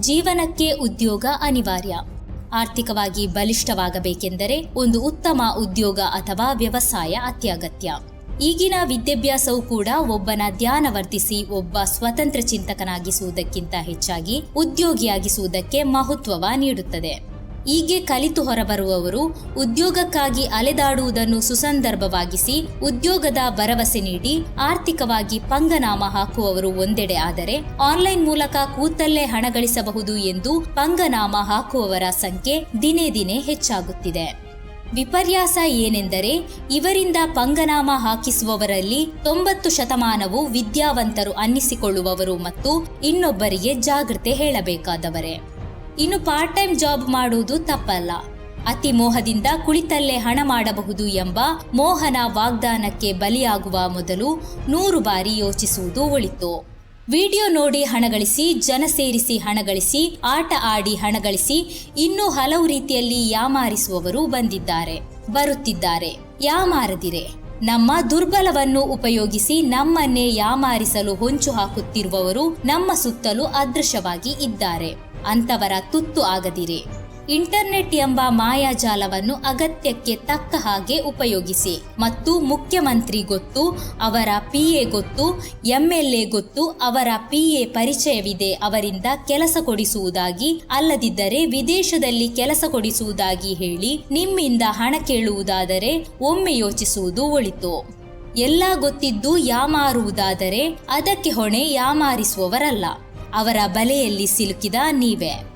ಜೀವನಕ್ಕೆ ಉದ್ಯೋಗ ಅನಿವಾರ್ಯ. ಆರ್ಥಿಕವಾಗಿ ಬಲಿಷ್ಠವಾಗಬೇಕೆಂದರೆ ಒಂದು ಉತ್ತಮ ಉದ್ಯೋಗ ಅಥವಾ ವ್ಯವಸಾಯ ಅತ್ಯಗತ್ಯ. ಈಗಿನ ವಿದ್ಯಾಭ್ಯಾಸವು ಕೂಡ ಒಬ್ಬನ ಧ್ಯಾನ ವರ್ಧಿಸಿ ಒಬ್ಬ ಸ್ವತಂತ್ರ ಚಿಂತಕನಾಗಿಸುವುದಕ್ಕಿಂತ ಹೆಚ್ಚಾಗಿ ಉದ್ಯೋಗಿಯಾಗಿಸುವುದಕ್ಕೆ ಮಹತ್ವವ ನೀಡುತ್ತದೆ. ಹೀಗೆ ಕಲಿತು ಹೊರಬರುವವರು ಉದ್ಯೋಗಕ್ಕಾಗಿ ಅಲೆದಾಡುವುದನ್ನು ಸುಸಂದರ್ಭವಾಗಿಸಿ ಉದ್ಯೋಗದ ಭರವಸೆ ನೀಡಿ ಆರ್ಥಿಕವಾಗಿ ಪಂಗನಾಮ ಹಾಕುವವರು ಒಂದೆಡೆ ಆದರೆ ಆನ್ಲೈನ್ ಮೂಲಕ ಕೂತಲ್ಲೇ ಹಣ ಗಳಿಸಬಹುದು ಎಂದು ಪಂಗನಾಮ ಹಾಕುವವರ ಸಂಖ್ಯೆ ದಿನೇ ದಿನೇ ಹೆಚ್ಚಾಗುತ್ತಿದೆ. ವಿಪರ್ಯಾಸ ಏನೆಂದರೆ ಇವರಿಂದ ಪಂಗನಾಮ ಹಾಕಿಸುವವರಲ್ಲಿ ತೊಂಬತ್ತು ಶತಮಾನವು ವಿದ್ಯಾವಂತರು ಅನ್ನಿಸಿಕೊಳ್ಳುವವರು ಮತ್ತು ಇನ್ನೊಬ್ಬರಿಗೆ ಜಾಗೃತೆ ಹೇಳಬೇಕಾದವರೇ. ಇನ್ನು ಪಾರ್ಟ್ ಟೈಮ್ ಜಾಬ್ ಮಾಡುವುದು ತಪ್ಪಲ್ಲ. ಅತಿ ಮೋಹದಿಂದ ಕುಳಿತಲ್ಲೇ ಹಣ ಮಾಡಬಹುದು ಎಂಬ ಮೋಹನ ವಾಗ್ದಾನಕ್ಕೆ ಬಲಿಯಾಗುವ ಮೊದಲು ನೂರು ಬಾರಿ ಯೋಚಿಸುವುದು ಒಳಿತು. ವಿಡಿಯೋ ನೋಡಿ ಹಣ ಗಳಿಸಿ, ಜನ ಸೇರಿಸಿ ಹಣ ಗಳಿಸಿ, ಆಟ ಆಡಿ ಹಣ ಗಳಿಸಿ ಇನ್ನೂ ಹಲವು ರೀತಿಯಲ್ಲಿ ಯಾಮಾರಿಸುವವರು ಬಂದಿದ್ದಾರೆ, ಬರುತ್ತಿದ್ದಾರೆ. ಯಾಮಾರದಿರೆ, ನಮ್ಮ ದುರ್ಬಲವನ್ನು ಉಪಯೋಗಿಸಿ ನಮ್ಮನ್ನೇ ಯಾಮಾರಿಸಲು ಹೊಂಚು ಹಾಕುತ್ತಿರುವವರು ನಮ್ಮ ಸುತ್ತಲೂ ಅದೃಶ್ಯವಾಗಿ ಇದ್ದಾರೆ. ಅಂತವರ ತುತ್ತು ಆಗದಿರಿ. ಇಂಟರ್ನೆಟ್ ಎಂಬ ಮಾಯಾಜಾಲವನ್ನು ಅಗತ್ಯಕ್ಕೆ ತಕ್ಕ ಹಾಗೆ ಉಪಯೋಗಿಸಿ. ಮತ್ತು ಮುಖ್ಯಮಂತ್ರಿ ಗೊತ್ತು, ಅವರ ಪಿಎ ಗೊತ್ತು, ಎಂಎಲ್ಎ ಗೊತ್ತು, ಅವರ ಪಿಎ ಪರಿಚಯವಿದೆ, ಅವರಿಂದ ಕೆಲಸ ಕೊಡಿಸುವುದಾಗಿ, ಅಲ್ಲದಿದ್ದರೆ ವಿದೇಶದಲ್ಲಿ ಕೆಲಸ ಕೊಡಿಸುವುದಾಗಿ ಹೇಳಿ, ನಿಮ್ಮಿಂದ ಹಣ ಕೇಳುವುದಾದರೆ ಒಮ್ಮೆ ಯೋಚಿಸುವುದು ಒಳಿತು. ಎಲ್ಲ ಗೊತ್ತಿದ್ದು ಯಾಮಾರುವುದಾದರೆ, ಅದಕ್ಕೆ ಹೊಣೆ ಯಾಮಾರಿಸುವವರಲ್ಲ. ಅವರ ಬಲೆಯಲ್ಲಿ ಸಿಲುಕಿದ ನೀವೇ.